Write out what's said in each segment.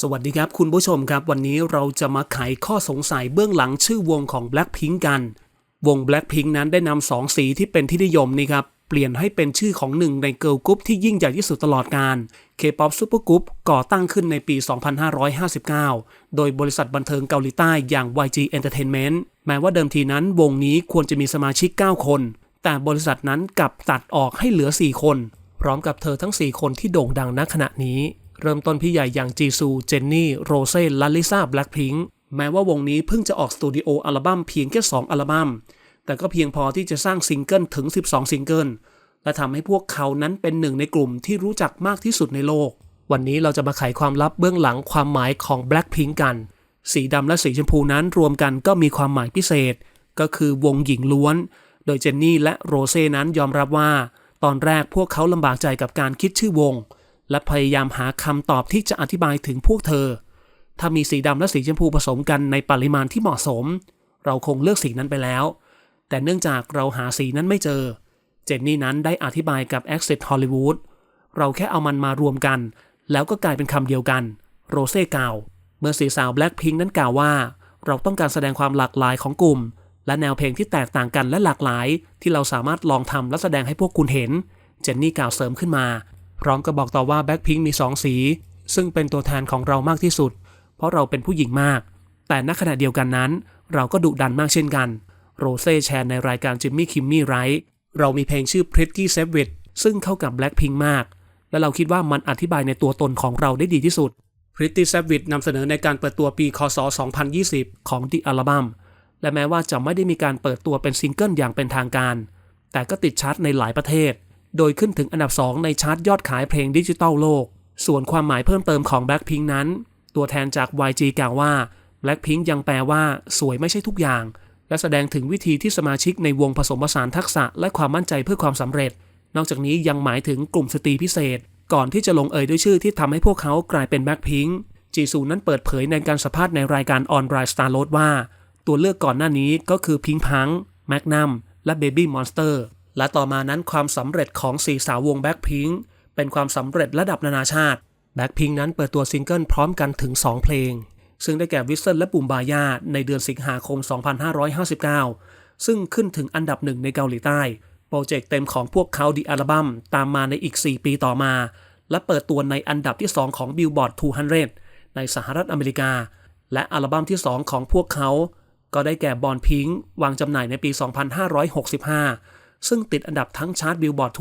สวัสดีครับคุณผู้ชมครับ วันนี้เราจะมาไขข้อสงสัยเบื้องหลังชื่อวงของ Blackpink กัน วง Blackpink นั้นได้นำสองสีที่เป็นที่นิยมนี่ครับ เปลี่ยนให้เป็นชื่อของหนึ่งในเกิร์ลกรุ๊ปที่ยิ่งใหญ่ที่สุดตลอดกาล K-POP Super Group ก่อตั้งขึ้นในปี 2559 โดยบริษัทบันเทิงเกาหลีใต้อย่าง YG Entertainment แม้ว่าเดิมทีนั้นวงนี้ควรจะมีสมาชิก 9 คน แต่บริษัทนั้นกลับตัดออกให้เหลือ 4 คน พร้อมกับเธอทั้ง 4 คนที่โด่งดังณขณะนี้ เริ่มต้นพี่ใหญ่อย่างจีซู เจนนี่ โรเซ่และลิซ่าแบล็คพิงค์แม้ว่าวงนี้เพิ่งจะออกสตูดิโออัลบั้มเพียงแค่ 2 อัลบั้ม แต่ก็เพียงพอที่จะสร้างซิงเกิลถึง 12 ซิงเกิล และทำให้พวกเขานั้นเป็นหนึ่งในกลุ่มที่รู้จักมากที่สุดในโลก วันนี้เราจะมาไขความลับเบื้องหลังความหมายของ Blackpink กัน สีดำและสีชมพูนั้นรวมกันก็มีความหมายพิเศษ ก็คือวงหญิงล้วน โดยเจนนี่และโรเซ่นั้นยอมรับว่า ตอนแรกพวกเขาลำบากใจกับการคิดชื่อวง และพยายามหาคำตอบที่จะอธิบายถึงพวกเธอ ถ้ามีสีดำและสีชมพูผสมกันในปริมาณที่เหมาะสม เราคงเลือกสีนั้นไปแล้ว แต่เนื่องจากเราหาสีนั้นไม่เจอ เจนนี่นั้นได้อธิบายกับ Access Hollywood เราแค่เอามันมารวมกัน แล้วก็กลายเป็นคำเดียวกัน โรเซ่กล่าว เมื่อสีสาว Blackpink นั้นกล่าวว่า เราต้องการแสดงความหลากหลายของกลุ่ม และแนวเพลงที่แตกต่างกันและหลากหลาย ที่เราสามารถลองทำและแสดงให้พวกคุณเห็น เจนนี่กล่าวเสริมขึ้นมา พร้อมกับบอกต่อว่า Blackpink มี 2 สี ซึ่งเป็นตัวแทนของเรามากที่สุด เพราะเราเป็นผู้หญิงมาก แต่ณขณะเดียวกันนั้น เราก็ดุดันมากเช่นกัน โรเซ่แชร์ในรายการ Jimmy Kimmel Right เรามีเพลงชื่อ Pretty Savage ซึ่งเข้ากับ Blackpink มาก และเราคิดว่ามันอธิบายในตัวตนของเราได้ดีที่สุด Pretty Savage นำเสนอในการเปิดตัวปี คศ 2020 ของ The Album และแม้ว่าจะไม่ได้มีการเปิดตัวเป็นซิงเกิลอย่างเป็นทางการ แต่ก็ติดชาร์ตในหลายประเทศ โดยขึ้นถึงอันดับ 2 ในชาร์ตยอดขายเพลงดิจิตอลโลก ส่วนความหมายเพิ่มเติมของ Blackpink นั้น ตัวแทนจาก YG กล่าวว่า Blackpink ยังแปลว่า สวยไม่ใช่ทุกอย่าง และแสดงถึงวิธีที่สมาชิกในวงผสมผสานทักษะและความมั่นใจเพื่อความสำเร็จ นอกจากนี้ยังหมายถึงกลุ่มสตรีพิเศษ ก่อนที่จะลงเอยด้วยชื่อที่ทำให้พวกเขากลายเป็น Blackpink จีซูนั้นเปิดเผยในการสัมภาษณ์ในรายการ On Bright Star Road ว่า ตัวเลือกก่อนหน้านี้ก็คือพิงพังแมกนัมและ Baby Monster และต่อมานั้นความสำเร็จของสี่สาววง Blackpink เป็นความสำเร็จระดับนานาชาติ Blackpink นั้นเปิดตัวซิงเกิลพร้อมกันถึง 2 เพลง ซึ่งได้แก่ Whistle และ Boom Baya ในเดือนสิงหาคม 2559 ซึ่งขึ้นถึงอันดับหนึ่งในเกาหลีใต้ โปรเจกต์เต็มของพวกเขาดีอัลบั้มตามมาในอีก 4 ปีต่อมา และเปิดตัวในอันดับที่ 2 ของ Billboard 200 ในสหรัฐอเมริกา และอัลบั้มที่ 2 ของพวกเขา ก็ได้แก่บอลพิงวางจำหน่ายในปี 2565 ซึ่งติดอันดับทั้งชาร์ต Billboard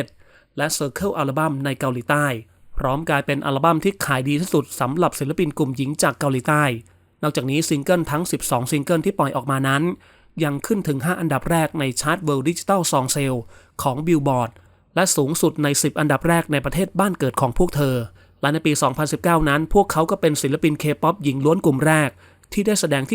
200และ Circle อัลบั้มในเกาหลีใต้ พร้อมกลายเป็นอัลบั้มที่ขายดีที่สุดสำหรับศิลปินกลุ่มหญิงจากเกาหลีใต้ นอกจากนี้ซิงเกิลทั้ง 12 ซิงเกิลที่ปล่อยออกมานั้น ยังขึ้นถึง 5 อันดับแรกในชาร์ต World Digital Song Sale ของ Billboard และสูงสุดใน 10 อันดับแรกในประเทศบ้านเกิดของพวกเธอ และในปี 2019 นั้น พวกเขาก็เป็นศิลปินเคป๊อปหญิงล้วนกลุ่มแรก ที่ได้แสดงที่